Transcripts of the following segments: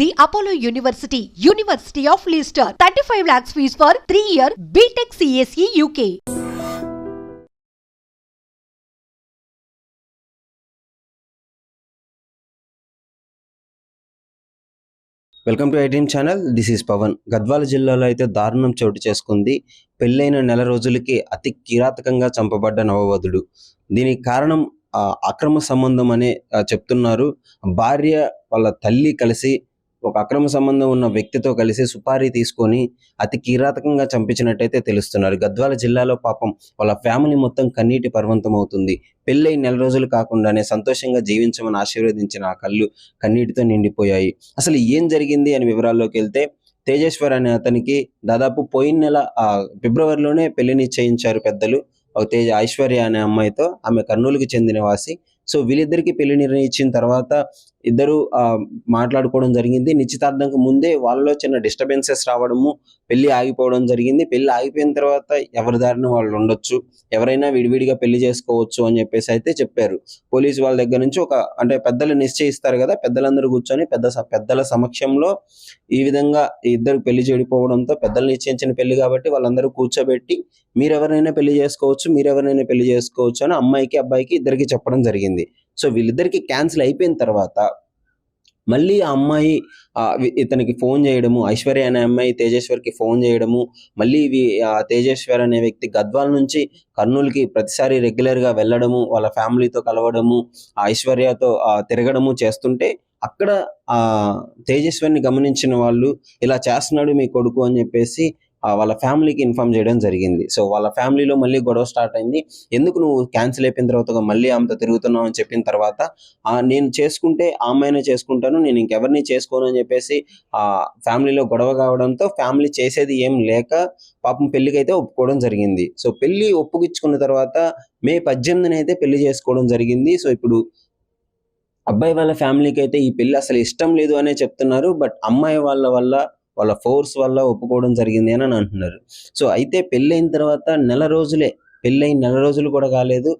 The Apollo university university of Leicester thirty five lakhs fees for three year BTech CSE UK welcome to ITM channel this is Pavan Gadwal జిల్లాలో అయితే దారుణం చోటు చేసుకుంది. పెళ్ళైన నెల రోజులకి అతి కిరాతకంగా చంపబడ్డ నవవధుడు. దీనికి కారణం అక్రమ సంబంధం అనే చెప్తున్నారు. భార్య వాళ్ళ తల్లి కలిసి ఒక అక్రమ సంబంధం ఉన్న వ్యక్తితో కలిసి సుపారీ తీసుకొని అతి కిరాతకంగా చంపించినట్టయితే తెలుస్తున్నారు. గద్వాల జిల్లాలో పాపం వాళ్ళ ఫ్యామిలీ మొత్తం కన్నీటి పర్వంతం అవుతుంది. పెళ్ళై నెల రోజులు కాకుండానే సంతోషంగా జీవించమని ఆశీర్వదించిన ఆ కళ్ళు కన్నీటితో నిండిపోయాయి. అసలు ఏం జరిగింది అని వివరాల్లోకి వెళ్తే తేజేశ్వర్ అనే అతనికి దాదాపు పోయిన నెల ఫిబ్రవరిలోనే పెళ్ళిని చేయించారు పెద్దలు. ఒక తేజ ఐశ్వర్య అనే అమ్మాయితో ఆమె కర్నూలుకి చెందిన వాసి. సో వీళ్ళిద్దరికి పెళ్ళి నిర్ణయించిన తర్వాత ఇద్దరు ఆ, మాట్లాడుకోవడం జరిగింది. నిశ్చితార్థంకు ముందే వాళ్ళలో చిన్న డిస్టర్బెన్సెస్ రావడము పెళ్ళి ఆగిపోవడం జరిగింది. పెళ్ళి ఆగిపోయిన తర్వాత ఎవరి దారిన వాళ్ళు ఉండొచ్చు ఎవరైనా విడివిడిగా పెళ్ళి చేసుకోవచ్చు అని చెప్పేసి అయితే చెప్పారు. పోలీసు వాళ్ళ దగ్గర నుంచి ఒక అంటే పెద్దలు నిశ్చయిస్తారు కదా పెద్దలందరూ కూర్చొని పెద్ద పెద్దల సమక్షంలో ఈ విధంగా ఇద్దరు పెళ్ళి చెడిపోవడంతో పెద్దలు నిశ్చయించిన పెళ్ళి కాబట్టి వాళ్ళందరూ కూర్చోబెట్టి మీరెవరైనా పెళ్ళి చేసుకోవచ్చు మీరెవరైనా పెళ్ళి చేసుకోవచ్చు అని అమ్మాయికి అబ్బాయికి ఇద్దరికి చెప్పడం జరిగింది. సో వీళ్ళిద్దరికి క్యాన్సిల్ అయిపోయిన తర్వాత మళ్ళీ ఆ అమ్మాయి ఇతనికి ఫోన్ చేయడము ఐశ్వర్య అనే అమ్మాయి తేజేశ్వర్కి ఫోన్ చేయడము మళ్ళీ ఇవి ఆ తేజేశ్వర్ అనే వ్యక్తి గద్వాల నుంచి కర్నూలుకి ప్రతిసారి రెగ్యులర్గా వెళ్ళడము వాళ్ళ ఫ్యామిలీతో కలవడము ఐశ్వర్యతో తిరగడము చేస్తుంటే అక్కడ ఆ తేజస్వర్ని గమనించిన వాళ్ళు ఇలా చేస్తున్నాడు మీ కొడుకు అని చెప్పేసి వాళ్ళ ఫ్యామిలీకి ఇన్ఫార్మ్ చేయడం జరిగింది. సో వాళ్ళ ఫ్యామిలీలో మళ్ళీ గొడవ స్టార్ట్ అయింది. ఎందుకు నువ్వు క్యాన్సిల్ అయిపోయిన తర్వాత మళ్ళీ ఆమెతో తిరుగుతున్నావు అని చెప్పిన తర్వాత నేను చేసుకుంటే ఆమెనే అమ్మాయినే చేసుకుంటాను నేను ఇంకెవరిని చేసుకోను అని చెప్పేసి ఆ ఫ్యామిలీలో గొడవ కావడంతో ఫ్యామిలీ చేసేది ఏం లేక పాపం పెళ్ళికైతే ఒప్పుకోవడం జరిగింది. సో పెళ్ళి ఒప్పుకిచ్చుకున్న తర్వాత మే పద్దెనిమిదిన అయితే పెళ్ళి చేసుకోవడం జరిగింది. సో ఇప్పుడు అబ్బాయి వాళ్ళ ఫ్యామిలీకి అయితే ఈ పెళ్ళి అసలు ఇష్టం లేదు అనే చెప్తున్నారు. బట్ అమ్మాయి వాళ్ళ వల్ల వాళ్ళ ఫోర్స్ వల్ల ఒప్పుకోవడం జరిగింది అని అంటున్నారు. సో అయితే పెళ్ళైన తర్వాత నెల రోజులే పెళ్ళైన నెల రోజులు కూడా కాలేదు.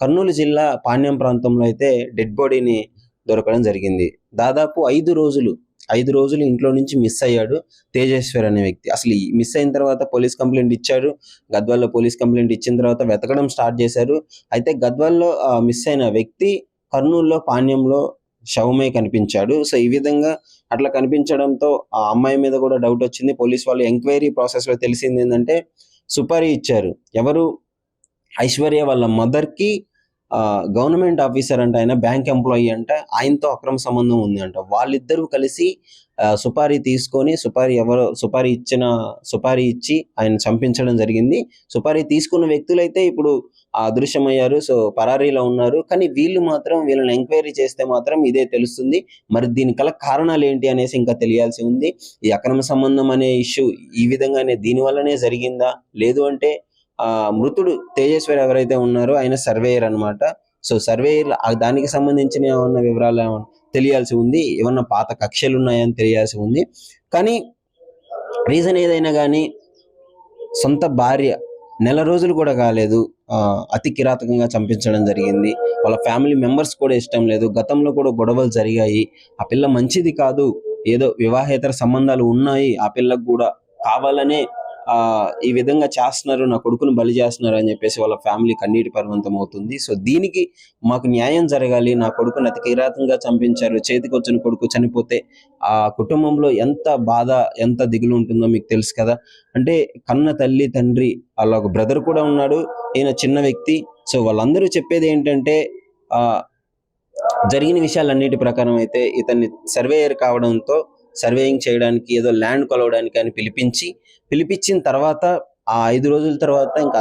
కర్నూలు జిల్లా పాణ్యం ప్రాంతంలో అయితే డెడ్ బాడీని దొరకడం జరిగింది. దాదాపు ఐదు రోజులు ఐదు రోజులు ఇంట్లో నుంచి మిస్ అయ్యాడు తేజేశ్వర్ అనే వ్యక్తి. అసలు ఈ మిస్ అయిన తర్వాత పోలీస్ కంప్లైంట్ ఇచ్చారు గద్వాల్లో పోలీస్ కంప్లైంట్ ఇచ్చిన తర్వాత వెతకడం స్టార్ట్ చేశారు. అయితే గద్వాల్లో మిస్ అయిన వ్యక్తి కర్నూలులో పాణ్యంలో శవమై కనిపించాడు. సో ఈ విధంగా అట్లా కనిపించడంతో ఆ అమ్మాయి మీద కూడా డౌట్ వచ్చింది. పోలీస్ వాళ్ళు ఎంక్వైరీ ప్రాసెస్లో తెలిసింది ఏంటంటే సుపారీ ఇచ్చారు. ఎవరు? ఐశ్వర్య వాళ్ళ మదర్కి గవర్నమెంట్ ఆఫీసర్ అంట ఆయన బ్యాంక్ ఎంప్లాయీ అంట ఆయనతో అక్రమ సంబంధం ఉంది అంట. వాళ్ళిద్దరూ కలిసి ఆ, సుపారీ తీసుకొని సుపారీ ఎవరు సుపారీ ఇచ్చిన సుపారీ ఇచ్చి ఆయన చంపించడం జరిగింది. సుపారీ తీసుకున్న వ్యక్తులైతే ఇప్పుడు అదృశ్యమయ్యారు సో పరారీలో ఉన్నారు. కానీ వీళ్ళు మాత్రం వీళ్ళని ఎంక్వైరీ చేస్తే మాత్రం ఇదే తెలుస్తుంది. మరి దీని కల కారణాలు ఏంటి అనేసి ఇంకా తెలియాల్సి ఉంది. ఈ అక్రమ సంబంధం అనే ఇష్యూ ఈ విధంగానే దీని వల్లనే జరిగిందా? లేదు అంటే ఆ మృతుడు తేజేశ్వర్ ఎవరైతే ఉన్నారో ఆయన సర్వేయర్ అనమాట సో సర్వేయర్ దానికి సంబంధించిన ఏమన్నా వివరాలు ఏమన్నా తెలియాల్సి ఉంది? ఏమన్నా పాత కక్షలు ఉన్నాయని తెలియాల్సి ఉంది? కానీ రీజన్ ఏదైనా కానీ సొంత భార్య నెల రోజులు కూడా కాలేదు. ఆ, అతి కిరాతకంగా చంపించడం జరిగింది. వాళ్ళ ఫ్యామిలీ మెంబర్స్ కూడా ఇష్టం లేదు. గతంలో కూడా గొడవలు జరిగాయి. ఆ పిల్ల మంచిది కాదు. ఏదో వివాహేతర సంబంధాలు ఉన్నాయి. ఆ పిల్లకు కూడా కావాలనే ఈ విధంగా చేస్తున్నారు నా కొడుకును బలి చేస్తున్నారు అని చెప్పేసి వాళ్ళ ఫ్యామిలీ కన్నీటి పర్వంతం అవుతుంది. సో దీనికి మాకు న్యాయం జరగాలి. నా కొడుకుని అతి కిరాతంగా చంపించారు. చేతికి వచ్చిన కొడుకు చనిపోతే ఆ కుటుంబంలో ఎంత బాధ ఎంత దిగులు ఉంటుందో మీకు తెలుసు కదా. అంటే కన్న తల్లి తండ్రి అలా ఒక బ్రదర్ కూడా ఉన్నాడు ఈయన చిన్న వ్యక్తి. సో వాళ్ళందరూ చెప్పేది ఏంటంటే ఆ జరిగిన విషయాలన్నిటి ప్రకారం అయితే ఇతన్ని సర్వేయర్ కావడంతో సర్వేయింగ్ చేయడానికి ఏదో ల్యాండ్ కొలవడానికి అని పిలిపించి పిలిపించిన తర్వాత ఆ ఐదు రోజుల తర్వాత ఇంకా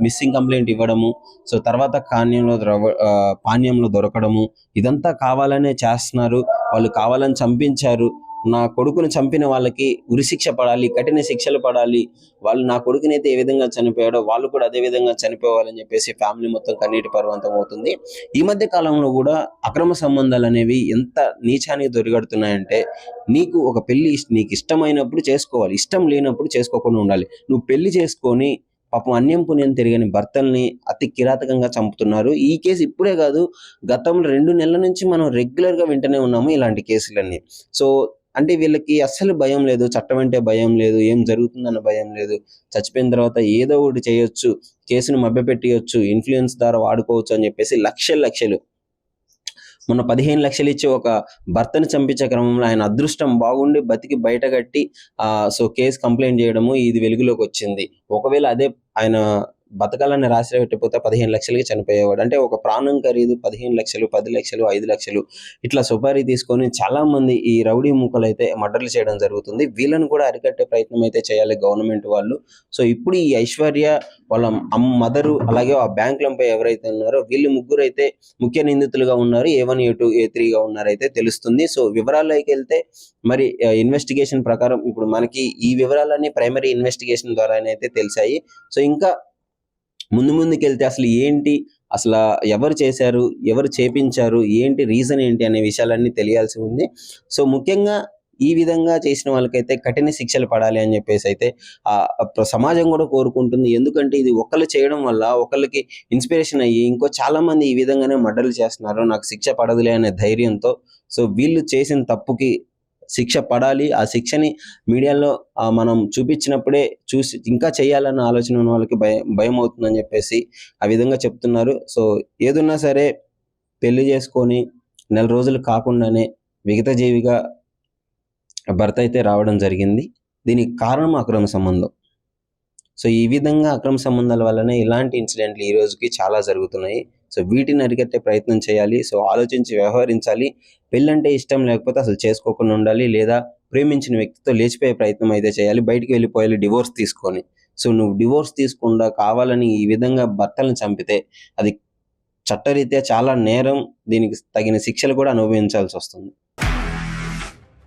మిస్సింగ్ కంప్లైంట్ ఇవ్వడము సో తర్వాత కాన్యంలో ద్రవ- ఆ, పానీయంలో దొరకడము ఇదంతా కావాలనే చేస్తున్నారు. వాళ్ళు కావాలని చంపించారు. నా కొడుకుని చంపిన వాళ్ళకి ఉరిశిక్ష పడాలి కఠిన శిక్షలు పడాలి. వాళ్ళు నా కొడుకుని అయితే ఏ విధంగా చనిపోయాడో వాళ్ళు కూడా అదే విధంగా చనిపోవాలని చెప్పేసి ఫ్యామిలీ మొత్తం కన్నీటి పర్వంతం అవుతుంది. ఈ మధ్య కాలంలో కూడా అక్రమ సంబంధాలు అనేవి ఎంత నీచానికి దొరిగడుతున్నాయంటే నీకు ఒక పెళ్ళి నీకు ఇష్టమైనప్పుడు చేసుకోవాలి ఇష్టం లేనప్పుడు చేసుకోకుండా ఉండాలి. నువ్వు పెళ్ళి చేసుకొని పాపం అన్యం పుణ్యం తిరిగిన భర్తల్ని అతి కిరాతకంగా చంపుతున్నారు. ఈ కేసు ఇప్పుడే కాదు గతంలో రెండు నెలల నుంచి మనం రెగ్యులర్గా వింటూనే ఉన్నాము ఇలాంటి కేసులన్నీ. సో అంటే వీళ్ళకి అస్సలు భయం లేదు చట్టం అంటే భయం లేదు ఏం జరుగుతుందన్న భయం లేదు. చచ్చిపోయిన తర్వాత ఏదో ఒకటి చేయొచ్చు కేసును మభ్యపెట్టేయచ్చు ఇన్ఫ్లుయెన్స్ ద్వారా వాడుకోవచ్చు అని చెప్పేసి లక్షలు లక్షలు. మొన్న పదిహేను లక్షలు ఇచ్చి ఒక భర్తను చంపించే క్రమంలో ఆయన అదృష్టం బాగుండి బతికి బయటగట్టి ఆ సో కేసు కంప్లైంట్ చేయడము ఇది వెలుగులోకి వచ్చింది. ఒకవేళ అదే ఆయన బతకాలని రాసి పెట్టిపోతే పదిహేను లక్షలకి చనిపోయేవాడు. అంటే ఒక ప్రాణం ఖరీదు పదిహేను లక్షలు పది లక్షలు ఐదు లక్షలు ఇట్లా సుపారీ తీసుకొని చాలా మంది ఈ రౌడీ మూకలు అయితే మర్డర్లు చేయడం జరుగుతుంది. వీళ్ళని కూడా అరికట్టే ప్రయత్నం అయితే చేయాలి గవర్నమెంట్ వాళ్ళు. సో ఇప్పుడు ఈ ఐశ్వర్య వాళ్ళ అమ్మ మదరు అలాగే ఆ బ్యాంక్ ఎంపై ఎవరైతే ఉన్నారో వీళ్ళు ముగ్గురు అయితే ముఖ్య నిందితులుగా ఉన్నారు. ఏ వన్ ఏ టూ ఏ త్రీగా ఉన్నారైతే తెలుస్తుంది. సో వివరాల్లోకి వెళ్తే మరి ఇన్వెస్టిగేషన్ ప్రకారం ఇప్పుడు మనకి ఈ వివరాలన్నీ ప్రైమరీ ఇన్వెస్టిగేషన్ ద్వారానైతే తెలిసాయి. సో ఇంకా ముందు ముందుకెళ్తే అసలు ఏంటి? అసలు ఎవరు చేశారు? ఎవరు చేపించారు? ఏంటి రీజన్ ఏంటి అనే విషయాలన్నీ తెలియాల్సి ఉంది. సో ముఖ్యంగా ఈ విధంగా చేసిన వాళ్ళకైతే కఠిన శిక్షలు పడాలి అని చెప్పేసి అయితే ఆ ప్ర- సమాజం కూడా కోరుకుంటుంది. ఎందుకంటే ఇది ఒకళ్ళు చేయడం వల్ల ఒకళ్ళకి ఇన్స్పిరేషన్ అయ్యి ఇంకో చాలా మంది ఈ విధంగానే మర్డర్లు చేస్తున్నారు. నాకు శిక్ష పడదులే అనే ధైర్యంతో. సో వీళ్ళు చేసిన తప్పుకి శిక్ష పడాలి. ఆ శిక్షని మీడియాలో మనం చూపించినప్పుడే చూసి ఇంకా చేయాలన్న ఆలోచన ఉన్న వాళ్ళకి భయం భయం అవుతుందని చెప్పేసి ఆ విధంగా చెప్తున్నారు. సో ఏదున్నా సరే పెళ్ళి చేసుకొని నెల రోజులు కాకుండానే విగతజీవిగా భర్త అయితే రావడం జరిగింది. దీనికి కారణం అక్రమ సంబంధం. సో ఈ విధంగా అక్రమ సంబంధాల వల్లనే ఇలాంటి ఇన్సిడెంట్లు ఈ రోజుకి చాలా జరుగుతున్నాయి. సో వీటిని అరికట్టే ప్రయత్నం చేయాలి. సో ఆలోచించి వ్యవహరించాలి. పెళ్ళంటే ఇష్టం లేకపోతే అసలు చేసుకోకుండా ఉండాలి లేదా ప్రేమించిన వ్యక్తితో లేచిపోయే ప్రయత్నం అయితే చేయాలి. బయటికి వెళ్ళిపోయాలి డివోర్స్ తీసుకొని. సో నువ్వు డివోర్స్ తీసుకుండా కావాలని ఈ విధంగా భర్తలను చంపితే అది చట్టరీత్యా చాలా నేరం. దీనికి తగిన శిక్షలు కూడా అనుభవించాల్సి వస్తుంది.